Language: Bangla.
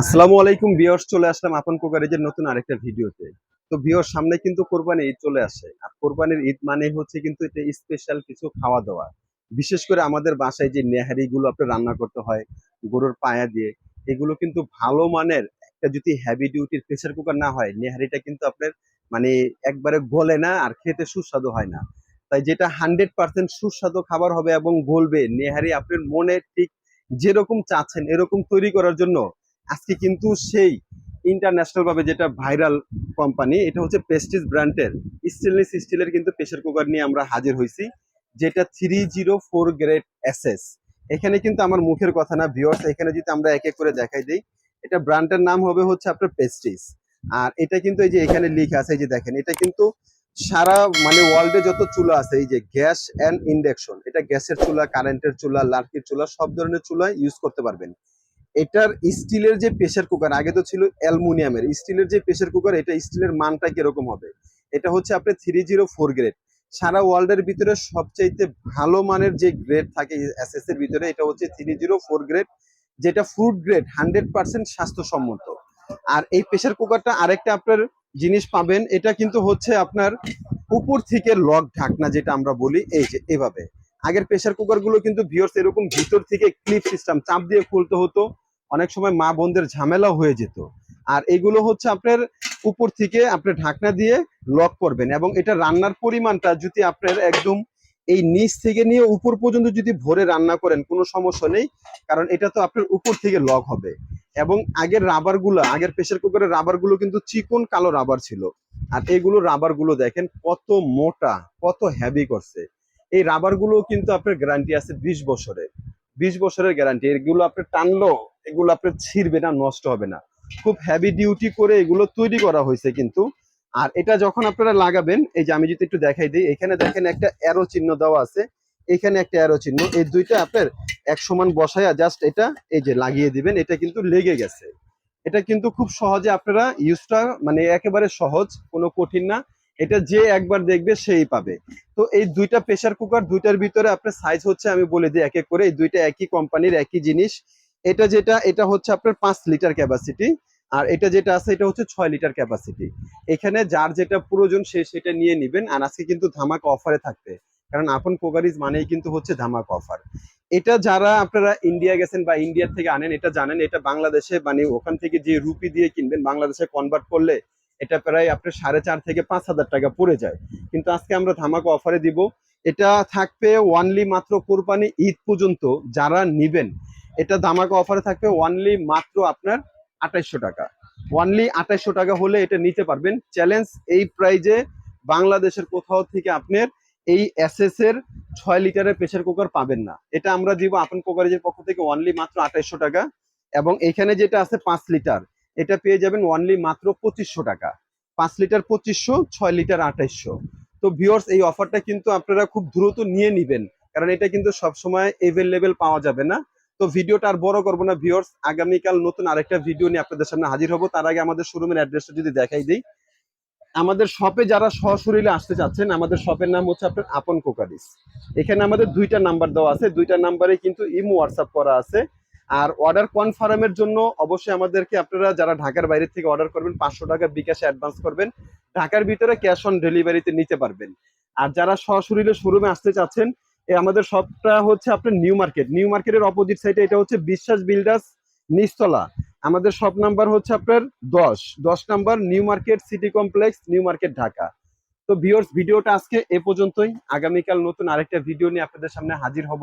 আসসালামু আলাইকুম বিয়র্স চলে আসলাম আপন কুকারেজের নতুন আরেকটা ভিডিওতে। তো বিয়র সামনে কিন্তু কোরবানি ঈদ চলে আসে। আর কোরবানির ঈদ মানে হচ্ছে কিন্তু এটা স্পেশাল কিছু খাওয়া দাওয়া বিশেষ করে আমাদের বাসায় যে নেহারি গুলো আপনার রান্না করতে হয়, গরুর পায়া দিয়ে, এগুলো কিন্তু ভালো মানের একটা যদি হেভি ডিউটির প্রেসার কুকার না হয়, নেহারিটা কিন্তু আপনার মানে একবারে গলে না আর খেতে সুস্বাদু হয় না। তাই যেটা হান্ড্রেড পার্সেন্ট সুস্বাদু খাবার হবে এবং গলবে, নেহারি আপনার মনে ঠিক যেরকম চাচ্ছেন, এরকম তৈরি করার জন্য আজকে কিন্তু সেই ইন্টারন্যাশনাল ভাবে যেটা ভাইরাল কোম্পানি এটা হচ্ছে প্রেস্টিজ ব্র্যান্ডের স্টেনলেস স্টিলের কিন্তু প্রেসার কুকার নিয়ে আমরা হাজির হয়েছি যেটা three zero four grade SS এখানে কিন্তু আমার মুখের কথা না ভিউয়ার্স এখানে যদি আমরা এক এক করে দেখাই দিই, এটা ব্র্যান্ডের নাম হবে হচ্ছে আপনার প্রেস্টিজ আর এটা কিন্তু এই যে এখানে লিখা আছে, এই যে দেখেন, এটা কিন্তু সারা মানে ওয়ার্ল্ডে যত চুলা আছে, এই যে গ্যাস অ্যান্ড ইন্ডাকশন এটা গ্যাসের চুলা কারেন্টের চুলা লার্কির চুলা, সব ধরনের চুলা ইউজ করতে পারবেন। এটার স্টিলের যে প্রেসার কুকার, আগে তো ছিল অ্যালুমিনিয়ামের, স্টিলের যে প্রেসার কুকার, এটা স্টিলের মানটা কীরকম হবে? এটা হচ্ছে আপনার থ্রি জিরো ফোর গ্রেড সারা ওয়ার্ল্ডের ভিতরে সবচাইতে ভালো মানের যে গ্রেড থাকে এসএস এর ভিতরে, এটা হচ্ছে থ্রি জিরো ফোর গ্রেড যেটা ফ্রুট গ্রেড হান্ড্রেড পার্সেন্ট স্বাস্থ্যসম্মত। আর এই প্রেসার কুকারটা আরেকটা আপনার জিনিস পাবেন, এটা কিন্তু হচ্ছে আপনার উপর থেকে লক ঢাকনা, যেটা আমরা বলি, এই যে, এভাবে। আগের প্রেসার কুকারগুলো কিন্তু ভিওর্স এরকম ভিতর থেকে ক্লিপ সিস্টেম চাপ দিয়ে খুলতে হতো। অনেক সময় মা বোনদের ঝামেলা হয়ে যেত। আর এগুলো হচ্ছে আপনার উপর থেকে আপনি ঢাকনা দিয়ে লক করবেন এবং এটা রান্নার পরিমাণটা যদি আপনার একদম এই নিচ থেকে নিয়ে উপর পর্যন্ত যদি ভরে রান্না করেন, কোনো সমস্যা নেই, কারণ এটা তো আপনার উপর থেকে লক হবে। এবং আগের রাবারগুলো, আগের প্রেসার কুকারের রাবারগুলো কিন্তু চিকন কালো রাবার ছিল। আর এগুলো রাবারগুলো দেখেন কত মোটা, কত হ্যাভি করছে। এই রাবারগুলো কিন্তু আপনার গ্যারান্টি আছে বিশ বছরের। বিশ বছরের গ্যারান্টি এগুলো আপনি টানলো এগুলো আপনার ছিঁড়বে না, নষ্ট হবে না। খুব হেভি ডিউটি করে এগুলো তৈরি করা হয়েছে কিন্তু। আর এটা যখন আপনারা লাগাবেন, এই যে আমি যদি একটু দেখাই দিই, এখানে দেখেন একটা অ্যারো চিহ্ন দেওয়া আছে। এখানে একটা অ্যারো চিহ্ন, এই দুইটা আপনার এক সমান বসায়া জাস্ট এটা, এই যে লাগিয়ে দিবেন, এটা কিন্তু লেগে গেছে। এটা কিন্তু খুব সহজে আপনারা ইউজটা মানে একেবারে সহজ, কোনো কঠিন না। এটা যে একবার দেখবে সেই পাবে। তো এই দুইটা প্রেসার কুকার দুইটার ভিতরে আপনার সাইজ হচ্ছে আমি বলে দিই এক এক করে, এই দুইটা একই কোম্পানির একই জিনিস। এটা যেটা, এটা হচ্ছে আপনার পাঁচ লিটার ক্যাপাসিটি আর এটা যেটা আছে, এটা হচ্ছে ছয় লিটার ক্যাপাসিটি এখানে যার যেটা প্রয়োজন সে সেটা নিয়ে নিবেন আর আজকে কিন্তু ধামাক অফারে থাকবে। কারণ আপন কোকারিজ মানেই কিন্তু হচ্ছে ধামাক অফার এটা যারা আপনারা ইন্ডিয়া গেছেন বা ইন্ডিয়ার থেকে আনেন, এটা জানেন, এটা বাংলাদেশে মানে ওখান থেকে যে রুপি দিয়ে কিনবেন, বাংলাদেশে কনভার্ট করলে এটা প্রায় আপনার সাড়ে চার থেকে পাঁচ হাজার টাকা পড়ে যায়। কিন্তু আজকে আমরা ধামাকা অফারে দিব। এটা থাকবে ওয়ানলি মাত্র কোরবানি ঈদ পর্যন্ত যারা নিবেন, এটা ধামাকা অফারে থাকবে ওয়ানলি মাত্র আপনার আঠাইশশো টাকা। ওয়ানলি আঠাইশশো টাকা হলে এটা নিতে পারবেন। চ্যালেঞ্জ এই প্রাইজে বাংলাদেশের কোথাও থেকে আপনার এই এসএস এর ছয় লিটারের প্রেসার কুকার পাবেন না। এটা আমরা দিব আপন কোকারেজের পক্ষ থেকে ওয়ানলি মাত্র আঠাইশশো টাকা এবং এখানে যেটা আছে পাঁচ লিটার। এটা পেয়ে যাবেন ওয়ানলি মাত্র পঁচিশশো টাকা। পাঁচ লিটার পঁচিশশো, ছয় লিটার আঠাইশশো। তো ভিওর্স এই অফারটা কিন্তু আপনারা খুব দ্রুত নিয়ে নিবেন। কারণ এটা কিন্তু সবসময় এভেলেবেল পাওয়া যাবে না। তো ভিডিওটা আর বড় করব না ভিওর্স আগামীকাল নতুন আরেকটা ভিডিও নিয়ে আপনাদের সামনে হাজির হব। তার আগে আমাদের শোরুমের অ্যাড্রেসটা যদি দেখাই দিই। আমাদের শপে যারা সশরীরে আসতে চাচ্ছেন, আমাদের শপের নাম হচ্ছে আপনার আপন কোকারিস। এখানে আমাদের দুইটা নাম্বার দেওয়া আছে। দুইটা নাম্বারে কিন্তু ইমো হোয়াটসঅ্যাপ করা আছে। আর অর্ডার কনফার্মের জন্য অবশ্যই আমাদেরকে আপনারা যারা ঢাকার বাইরে থেকে অর্ডার করবেন, পাঁচশো টাকা বিকাশে অ্যাডভান্স করবেন। ঢাকার ভিতরে ক্যাশ অন ডেলিভারিতে নিতে পারবেন। আর যারা সশরীরে শোরুমে আসতে চাচ্ছেন আমাদের সবটা হচ্ছে আপনার নিউ মার্কেট নিউ মার্কেটের অপোজিট সাইডে এটা হচ্ছে বিশ্বাস বিল্ডার্স নিচতলা। আমাদের সব নাম্বার হচ্ছে আপনার দশ। দশ number New Market City Complex New Market Dhaka. তো ভিওর্স ভিডিওটা আজকে এ পর্যন্তই। আগামীকাল নতুন আরেকটা ভিডিও নিয়ে আপনাদের সামনে হাজির হব।